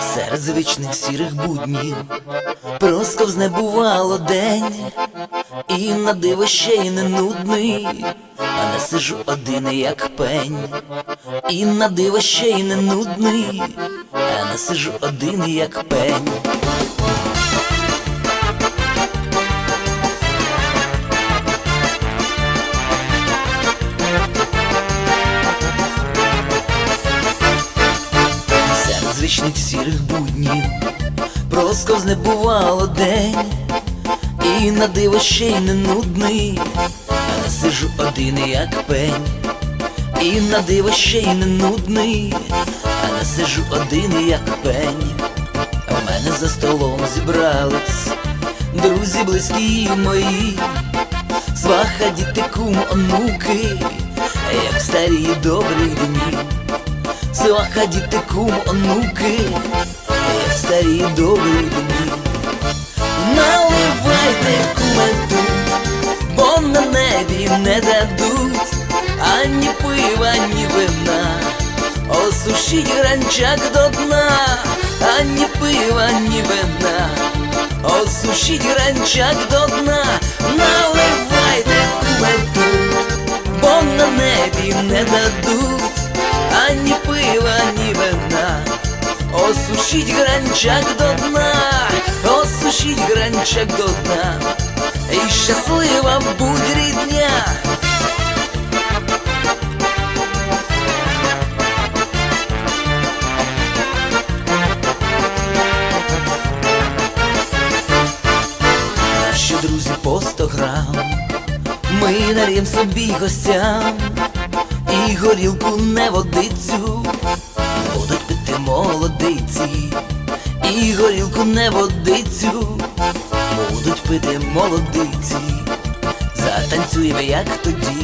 Серед звичних сірих буднів Просковзне бувало день, і на диво ще й не нудний, а не сижу один як пень, і на диво ще й не нудний, а не сижу один як пень. Серед сірих буднів Просковзне бувало день, і на диво ще й не нудний, а сижу один як пень, і на диво ще й не нудний, а не сижу один як пень. В мене за столом зібрались друзі близькі мої, сваха, діти, кум, онуки, як в старі добрі дні. Сваха, діти, кум, онуки, старі добрі дні. Наливайте кумету, бо на небі не дадуть ані пива, ні вина. Осушіть гранчак до дна, ані пива, ні вина. Осушіть гранчак до дна, наливайте кумету, бо на небі не дадуть Осушіть гранчак до дна, осушіть гранчак до дна, і щаслива будь рідня. Наші друзі по сто грам, ми нар'єм собі гостям. І горілку не водицю, молодиці, і горілку не водицю, будуть пити молодиці, затанцюємо як тоді.